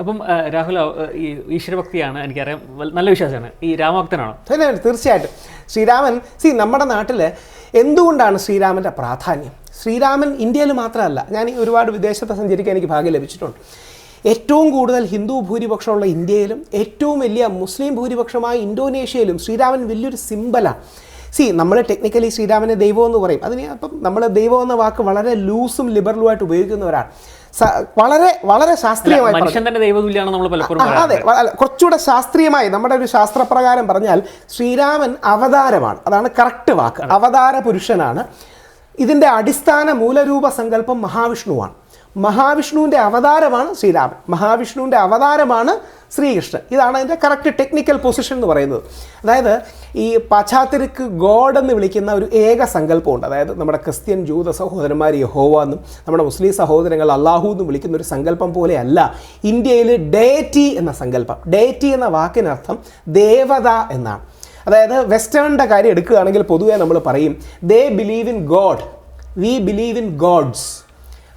അപ്പം രാഹുൽ ഈ ഈശ്വരഭക്തിയാണ് എനിക്കറിയാം നല്ല വിശ്വാസമാണ് ഈ രാമഭക്തനാണോ? തീർച്ചയായിട്ടും ശ്രീരാമൻ സി നമ്മുടെ നാട്ടിൽ എന്തുകൊണ്ടാണ് ശ്രീരാമന്റെ പ്രാധാന്യം? ശ്രീരാമൻ ഇന്ത്യയിൽ മാത്രമല്ല ഞാൻ ഒരുപാട് വിദേശത്ത് സഞ്ചരിക്കാൻ എനിക്ക് ഭാഗ്യം ലഭിച്ചിട്ടുണ്ട്. ഏറ്റവും കൂടുതൽ ഹിന്ദു ഭൂരിപക്ഷമുള്ള ഇന്ത്യയിലും ഏറ്റവും വലിയ മുസ്ലിം ഭൂരിപക്ഷമായ ഇന്തോനേഷ്യയിലും ശ്രീരാമൻ വലിയൊരു സിമ്പലാണ്. സി നമ്മൾ ടെക്നിക്കലി ശ്രീരാമനെ ദൈവം എന്ന് പറയും. അതിന് അപ്പം നമ്മൾ ദൈവം എന്ന വാക്ക് വളരെ ലൂസും ലിബറലുമായിട്ട് ഉപയോഗിക്കുന്നവരാണ്. ഒരാൾ വളരെ വളരെ ശാസ്ത്രീയമായി അതെ കുറച്ചുകൂടെ ശാസ്ത്രീയമായി നമ്മുടെ ഒരു ശാസ്ത്രപ്രകാരം പറഞ്ഞാൽ ശ്രീരാമൻ അവതാരമാണ്. അതാണ് കറക്റ്റ് വാക്ക്. അവതാര പുരുഷനാണ്. ഇതിന്റെ അടിസ്ഥാന മൂലരൂപ സങ്കല്പം മഹാവിഷ്ണുവാണ്. മഹാവിഷ്ണുവിന്റെ അവതാരമാണ് ശ്രീരാമൻ. മഹാവിഷ്ണുവിന്റെ അവതാരമാണ് ശ്രീകൃഷ്ണൻ. ഇതാണ് അതിന്റെ കറക്റ്റ് ടെക്നിക്കൽ പൊസിഷൻ എന്ന് പറയുന്നത്. അതായത് ഈ പശ്ചാത്തലക്ക് ഗോഡ് എന്ന് വിളിക്കുന്ന ഒരു ഏക സങ്കല്പമുണ്ട്. അതായത് നമ്മുടെ ക്രിസ്ത്യൻ ജൂത സഹോദരന്മാർ യഹോവ എന്നും നമ്മുടെ മുസ്ലിം സഹോദരങ്ങൾ അള്ളാഹു എന്നും വിളിക്കുന്ന ഒരു സങ്കല്പം പോലെയല്ല ഇന്ത്യയിൽ ഡേറ്റി എന്ന സങ്കല്പം. ഡേറ്റി എന്ന വാക്കിനർത്ഥം ദേവത എന്നാണ്. അതായത് വെസ്റ്റേണിന്റെ കാര്യം എടുക്കുകയാണെങ്കിൽ പൊതുവേ നമ്മൾ പറയും they believe in God we believe in gods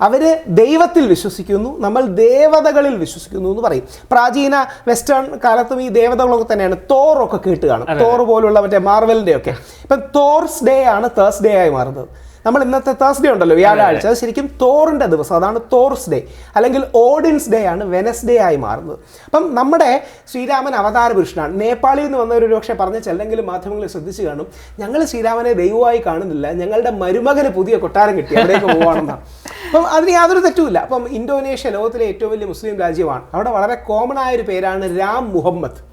അവർ ദൈവത്തിൽ വിശ്വസിക്കുന്നു നമ്മൾ ദേവതകളിൽ വിശ്വസിക്കുന്നു എന്ന് പറയും. പ്രാചീന വെസ്റ്റേൺ കാലത്തും ഈ ദേവതകളൊക്കെ തന്നെയാണ് തോറൊക്കെ കേട്ട് കാണും. തോർ പോലുള്ള മറ്റേ മാർവലിന്റെ ഒക്കെ ഇപ്പം തോർസ് ഡേ ആണ് തേഴ്സ് ഡേ ആയി മാറുന്നത്. നമ്മൾ ഇന്നത്തെ തേഴ്സ്ഡേ ഉണ്ടല്ലോ വ്യാഴാഴ്ച. അത്. ശരിക്കും തോറിന്റെ ദിവസം അതാണ് തോർസ് ഡേ. അല്ലെങ്കിൽ ഓഡിൻസ് ഡേ ആണ് വെനസ്ഡേ ആയി മാറുന്നത്. അപ്പം നമ്മുടെ ശ്രീരാമൻ അവതാര പുരുഷനാണ്. നേപ്പാളിൽ നിന്ന് വന്നവർ ഒരു പക്ഷേ പറഞ്ഞ ചെല്ലെങ്കിലും മാധ്യമങ്ങളിൽ ശ്രദ്ധിച്ചു കാണും. ഞങ്ങൾ ശ്രീരാമനെ ദൈവമായി കാണുന്നില്ല. ഞങ്ങളുടെ മരുമകന് പുതിയ കൊട്ടാരം കിട്ടി. അവിടേക്ക് പോകണമെന്നാണ് അപ്പം അതിന് യാതൊരു തെറ്റുമില്ല. അപ്പം ഇന്തോനേഷ്യ ലോകത്തിലെ ഏറ്റവും വലിയ മുസ്ലിം രാജ്യമാണ്. അവിടെ വളരെ കോമൺ ആയ ഒരു പേരാണ് രാം മുഹമ്മദ്.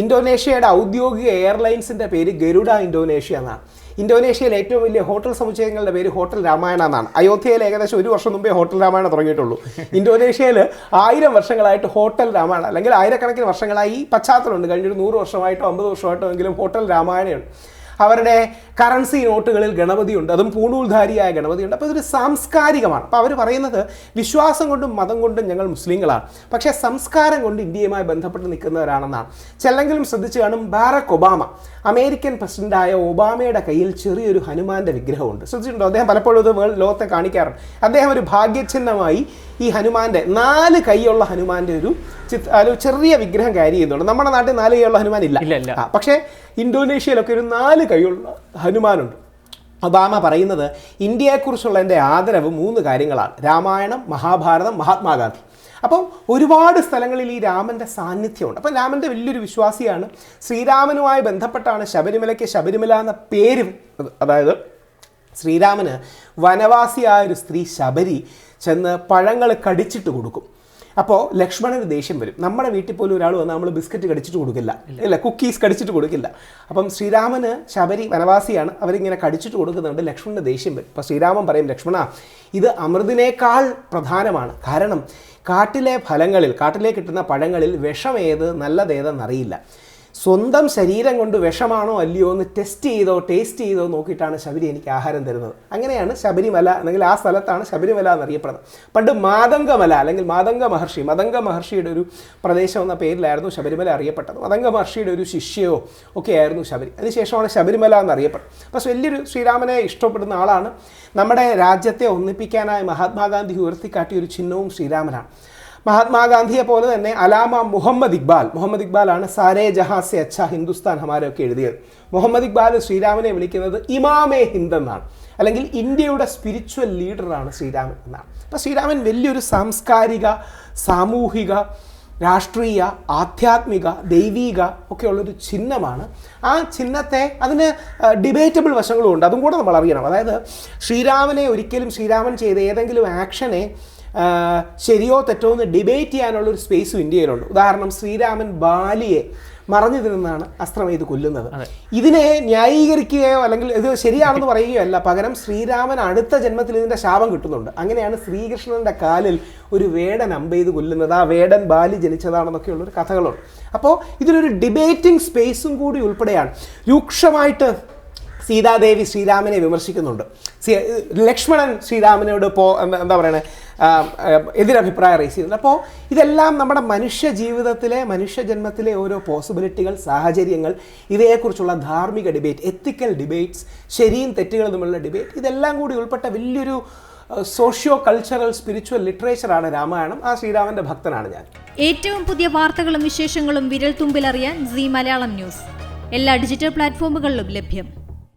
ഇന്തോനേഷ്യയുടെ ഔദ്യോഗിക എയർലൈൻസിന്റെ പേര് ഗരുഡ ഇന്തോനേഷ്യ എന്നാണ്. ഇന്തോനേഷ്യയിലെ ഏറ്റവും വലിയ ഹോട്ടൽ സമുച്ചയങ്ങളുടെ പേര് ഹോട്ടൽ രാമായണ എന്നാണ്. അയോധ്യയിൽ ഏകദേശം ഒരു വർഷം മുമ്പേ ഹോട്ടൽ രാമായണ തുടങ്ങിയിട്ടുള്ളൂ. ഇന്തോനേഷ്യയിൽ ആയിരം വർഷങ്ങളായിട്ട് ഹോട്ടൽ രാമായണ അല്ലെങ്കിൽ ആയിരക്കണക്കിന് വർഷങ്ങളായി പശ്ചാത്തലമുണ്ട്. കഴിഞ്ഞൊരു നൂറ് വർഷമായിട്ടോ അമ്പത് വർഷമായിട്ടോ എങ്കിലും ഹോട്ടൽ രാമായണയുണ്ട്. അവരുടെ കറൻസി നോട്ടുകളിൽ ഗണപതിയുണ്ട് അതും പൂണൂൽധാരിയായ ഗണപതിയുണ്ട്. അപ്പോൾ ഇതൊരു സാംസ്കാരികമാണ്. അപ്പോൾ അവർ പറയുന്നത് വിശ്വാസം കൊണ്ടും മതം കൊണ്ടും ഞങ്ങൾ മുസ്ലിങ്ങളാണ്. പക്ഷേ സംസ്കാരം കൊണ്ട് ഇന്ത്യയുമായി ബന്ധപ്പെട്ട് നിൽക്കുന്നവരാണെന്നാണ്. ചെല്ലെങ്കിലും ശ്രദ്ധിച്ചു കാണും ബാറക് ഒബാമ. അമേരിക്കൻ പ്രസിഡന്റായ ഒബാമയുടെ കയ്യിൽ ചെറിയൊരു ഹനുമാന്റെ വിഗ്രഹമുണ്ട്. ശ്രദ്ധിച്ചിട്ടുണ്ടോ? അദ്ദേഹം പലപ്പോഴും ഇത് ലോകത്തെ കാണിക്കാറുണ്ട്. അദ്ദേഹം ഒരു ഭാഗ്യചിഹ്നമായി ഈ ഹനുമാന്റെ നാല് കൈയുള്ള ഹനുമാന്റെ ഒരു ഒരു ചെറിയ വിഗ്രഹം ക്യാരി ചെയ്യുന്നുണ്ട്. നമ്മുടെ നാട്ടിൽ നാല് കൈയുള്ള ഹനുമാൻ ഇല്ല. പക്ഷേ ഇന്തോനേഷ്യയിലൊക്കെ ഒരു നാല് കൈയുള്ള ഹനുമാനുണ്ട്. ഒബാമ പറയുന്നത് ഇന്ത്യയെക്കുറിച്ചുള്ള എന്റെ ആദരവ് മൂന്ന് കാര്യങ്ങളാണ്. രാമായണം മഹാഭാരതം മഹാത്മാഗാന്ധി. അപ്പം ഒരുപാട് സ്ഥലങ്ങളിൽ ഈ രാമന്റെ സാന്നിധ്യമുണ്ട്. അപ്പം രാമന്റെ വലിയൊരു വിശ്വാസിയാണ്. ശ്രീരാമനുമായി ബന്ധപ്പെട്ടാണ് ശബരിമലയ്ക്ക് ശബരിമല എന്ന പേര് അതായത് ശ്രീരാമന് വനവാസിയായ ഒരു സ്ത്രീ ശബരി ചെന്ന് പഴങ്ങൾ കടിച്ചിട്ട് കൊടുക്കും. അപ്പോൾ ലക്ഷ്മണന് ദേഷ്യം വരും. നമ്മുടെ വീട്ടിൽ പോലും ഒരാൾ വന്ന് നമ്മൾ ബിസ്ക്കറ്റ് കടിച്ചിട്ട് കൊടുക്കില്ല. ഇല്ല. കുക്കീസ് കടിച്ചിട്ട് കൊടുക്കില്ല. അപ്പം ശ്രീരാമന് ശബരി വനവാസിയാണ്. അവരിങ്ങനെ കടിച്ചിട്ട് കൊടുക്കുന്നുണ്ട്. ലക്ഷ്മണന് ദേഷ്യം വരും. അപ്പോൾ ശ്രീരാമൻ പറയും ലക്ഷ്മണ ഇത് അമൃതിനേക്കാൾ പ്രധാനമാണ്. കാരണം കാട്ടിലെ ഫലങ്ങളിൽ കാട്ടിലെ കിട്ടുന്ന പഴങ്ങളിൽ വിഷമേത് നല്ലതേതെന്നറിയില്ല സ്വന്തം ശരീരം കൊണ്ട് വിഷമാണോ അല്ലയോ എന്ന് ടെസ്റ്റ് ചെയ്തോ ടേസ്റ്റ് ചെയ്തോ നോക്കിയിട്ടാണ് ശബരി എനിക്ക് ആഹാരം തരുന്നത്. അങ്ങനെയാണ് ശബരിമല അല്ലെങ്കിൽ ആ സ്ഥലത്താണ് ശബരിമല എന്നറിയപ്പെടുന്നത്. പണ്ട് മാതംഗമല അല്ലെങ്കിൽ മാതംഗ മഹർഷി മതംഗ മഹർഷിയുടെ ഒരു പ്രദേശം എന്ന പേരിലായിരുന്നു ശബരിമല അറിയപ്പെട്ടത്. മതംഗ മഹർഷിയുടെ ഒരു ശിഷ്യയോ ഒക്കെ ആയിരുന്നു ശബരി. അതിനുശേഷമാണ് ശബരിമല എന്നറിയപ്പെടുന്നത്. അപ്പോൾ വലിയൊരു ശ്രീരാമനെ ഇഷ്ടപ്പെടുന്ന ആളാണ് നമ്മുടെ രാജ്യത്തെ ഒന്നിപ്പിക്കാനായി മഹാത്മാഗാന്ധി ഉയർത്തിക്കാട്ടിയ ഒരു ചിഹ്നവും ശ്രീരാമനാണ്. മഹാത്മാഗാന്ധിയെ പോലെ തന്നെ അലാമ മുഹമ്മദ് ഇക്ബാൽ. മുഹമ്മദ് ഇക്ബാലാണ് സാരേ ജഹാസെ അച്ഛ ഹിന്ദുസ്ഥാൻ ഹമാരൊക്കെ എഴുതിയത്. മുഹമ്മദ് ഇക്ബാൽ ശ്രീരാമനെ വിളിക്കുന്നത് ഇമാമേ ഹിന്ദ് എന്നാണ്. അല്ലെങ്കിൽ ഇന്ത്യയുടെ സ്പിരിച്വൽ ലീഡറാണ് ശ്രീരാമൻ എന്നാണ്. അപ്പോൾ ശ്രീരാമൻ വലിയൊരു സാംസ്കാരിക സാമൂഹിക രാഷ്ട്രീയ ആധ്യാത്മിക ദൈവീക ഒക്കെയുള്ളൊരു ചിഹ്നമാണ്. ആ ചിഹ്നത്തെ അതിന് ഡിബേറ്റബിൾ വശങ്ങളും ഉണ്ട്. അതും കൂടെ നമ്മൾ അറിയണം. അതായത് ശ്രീരാമനെ ഒരിക്കലും ശ്രീരാമൻ ചെയ്ത ഏതെങ്കിലും ആക്ഷനെ ശരിയോ തെറ്റോ എന്ന് ഡിബേറ്റ് ചെയ്യാനുള്ള ഒരു സ്പേസും ഇന്ത്യയിലുണ്ട്. ഉദാഹരണം ശ്രീരാമൻ ബാലിയെ മറഞ്ഞു നിന്നാണ് അസ്ത്രം ചെയ്ത് കൊല്ലുന്നത്. ഇതിനെ ന്യായീകരിക്കുകയോ അല്ലെങ്കിൽ ഇത് ശരിയാണെന്ന് പറയുകയോ അല്ല പകരം ശ്രീരാമൻ അടുത്ത ജന്മത്തിൽ ഇതിന്റെ ശാപം കിട്ടുന്നുണ്ട്. അങ്ങനെയാണ് ശ്രീകൃഷ്ണന്റെ കാലിൽ ഒരു വേടൻ അമ്പെയ്ത് കൊല്ലുന്നത്. ആ വേടൻ ബാലി ജനിച്ചതാണെന്നൊക്കെയുള്ളൊരു കഥകളുണ്ട്. അപ്പോൾ ഇതിലൊരു ഡിബേറ്റിംഗ് സ്പേസും കൂടി ഉൾപ്പെടെയാണ്. രൂക്ഷമായിട്ട് സീതാദേവി ശ്രീരാമനെ വിമർശിക്കുന്നുണ്ട്. ലക്ഷ്മണൻ ശ്രീരാമനോട് പോ എന്താ പറയണേ എതിരഭിപ്രായം റേസ് ചെയ്യുന്നുണ്ട്. അപ്പോൾ ഇതെല്ലാം നമ്മുടെ മനുഷ്യ ജീവിതത്തിലെ മനുഷ്യ ജന്മത്തിലെ ഓരോ പോസിബിലിറ്റികൾ സാഹചര്യങ്ങൾ ഇവയെക്കുറിച്ചുള്ള ധാർമ്മിക ഡിബേറ്റ് എത്തിക്കൽ ഡിബേറ്റ്സ് ശരിയും തെറ്റുകളും തമ്മിലുള്ള ഡിബേറ്റ് ഇതെല്ലാം കൂടി ഉൾപ്പെട്ട വലിയൊരു സോഷ്യോ കൾച്ചറൽ സ്പിരിച്വൽ ലിറ്ററേച്ചറാണ് രാമായണം. ആ ശ്രീരാമന്റെ ഭക്തനാണ് ഞാൻ. ഏറ്റവും പുതിയ വാർത്തകളും വിശേഷങ്ങളും വിരൽ തുമ്പിലറിയാൻ സി മലയാളം ന്യൂസ്. എല്ലാ ഡിജിറ്റൽ പ്ലാറ്റ്ഫോമുകളിലും ലഭ്യം.